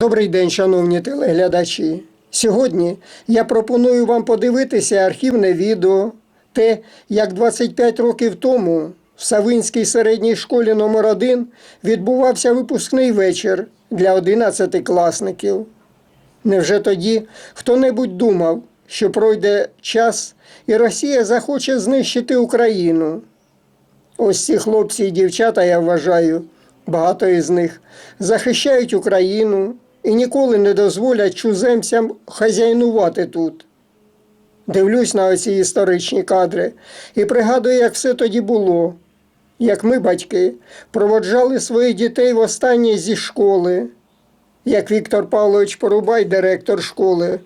Добрий день, шановні телеглядачі. Сьогодні я пропоную вам подивитися архівне відео, те, як 25 років тому в Савинській середній школі номер 1 відбувався випускний вечір для 11-класників. Невже тоді хто-небудь думав, що пройде час і Росія захоче знищити Україну? Ось ці хлопці і дівчата, я вважаю, багато із них захищають Україну і ніколи не дозволять чуземцям хазяйнувати тут. Дивлюсь на оці історичні кадри і пригадую, як все тоді було, як ми, батьки, проводжали своїх дітей востаннє зі школи, як Віктор Павлович Порубай, директор школи,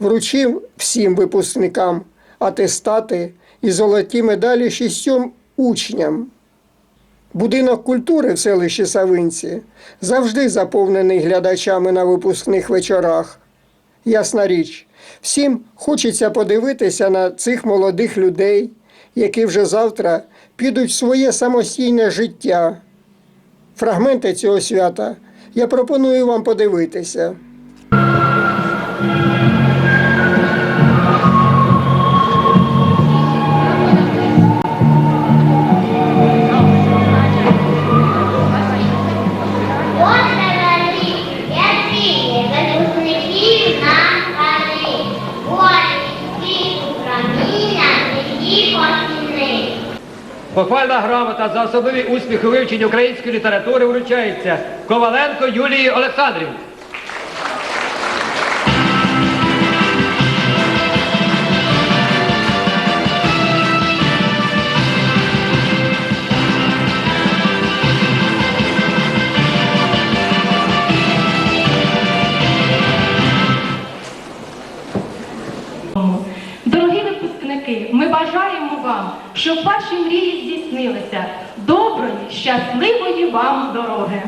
вручив всім випускникам атестати і золоті медалі шістьом учням. Будинок культури в селищі Савинці завжди заповнений глядачами на випускних вечорах. Ясна річ, всім хочеться подивитися на цих молодих людей, які вже завтра підуть в своє самостійне життя. Фрагменти цього свята я пропоную вам подивитися. Похвальна грамота за особливий успіх у вивченні української літератури вручається Коваленко Юлії Олександрівні. Щоб ваші мрії здійснилися. Доброї, щасливої вам дороги!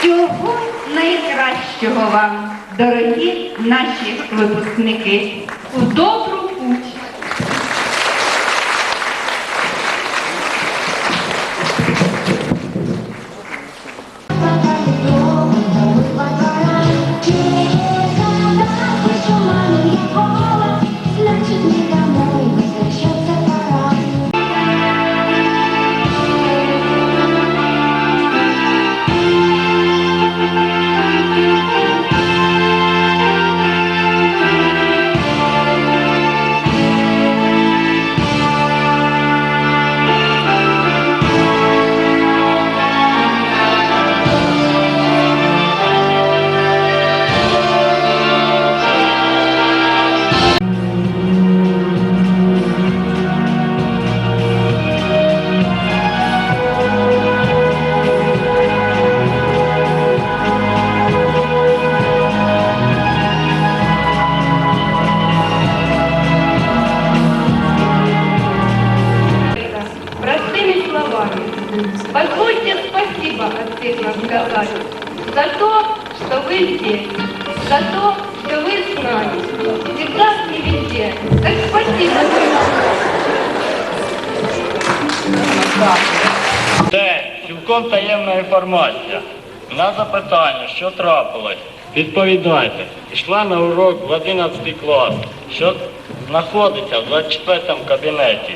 Всього найкращого вам, дорогі наші випускники. У добру всех сказать за то, что вы здесь, за то, что вы с нами. Всегда и везде. Так спасибо. Це цілком таємна інформація. На запитання, що трапилось, відповідайте. Пішла на урок в 11 клас, що знаходиться в 24 кабінеті.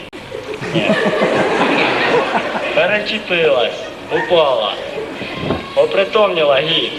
Ні. Перечепилась, упала, опритомніла гід.